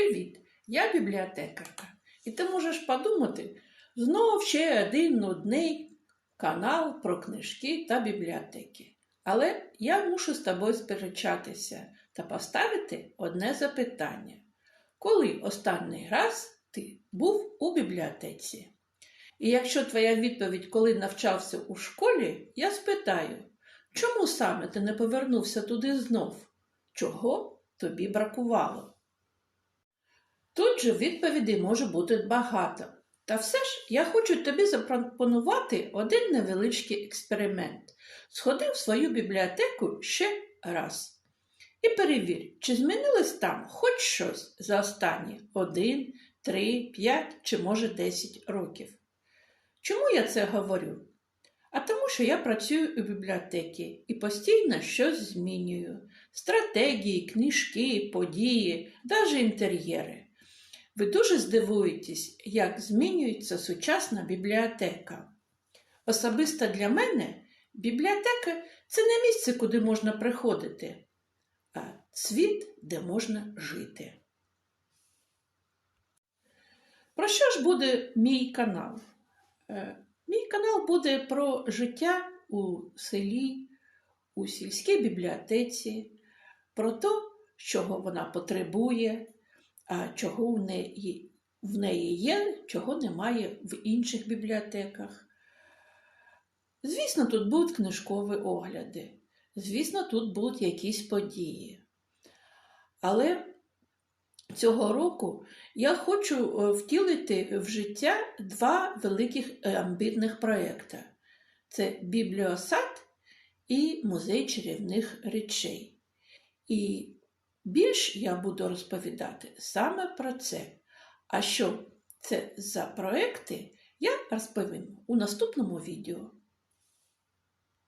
Привіт! Я бібліотекарка. І ти можеш подумати, знов ще один нудний канал про книжки та бібліотеки. Але я мушу з тобою сперечатися та поставити одне запитання. Коли останній раз ти був у бібліотеці? І якщо твоя відповідь, коли навчався у школі, я спитаю, чому саме ти не повернувся туди знов? Чого тобі бракувало? Тут же відповідей може бути багато. Та все ж я хочу тобі запропонувати один невеличкий експеримент. Сходи в свою бібліотеку ще раз. І перевір, чи змінилось там хоч щось за останні 1, 3, 5 чи може 10 років. Чому я це говорю? А тому, що я працюю у бібліотеці і постійно щось змінюю: стратегії, книжки, події, навіть інтер'єри. Ви дуже здивуєтесь, як змінюється сучасна бібліотека. Особисто для мене бібліотека це не місце, куди можна приходити, а світ, де можна жити. Про що ж буде мій канал? Е, Мій канал буде про життя у селі, у сільській бібліотеці, про те, чого вона потребує, чого в неї, в неї є, чого немає в інших бібліотеках. Звісно, тут будуть книжкові огляди, звісно, тут будуть якісь події. Але цього року я хочу е, втілити в життя два великих е, амбітних проєкти. Це бібліосад і музей чарівних речей. І більш я буду розповідати саме про це. А що це за проекти, я розповім у наступному відео.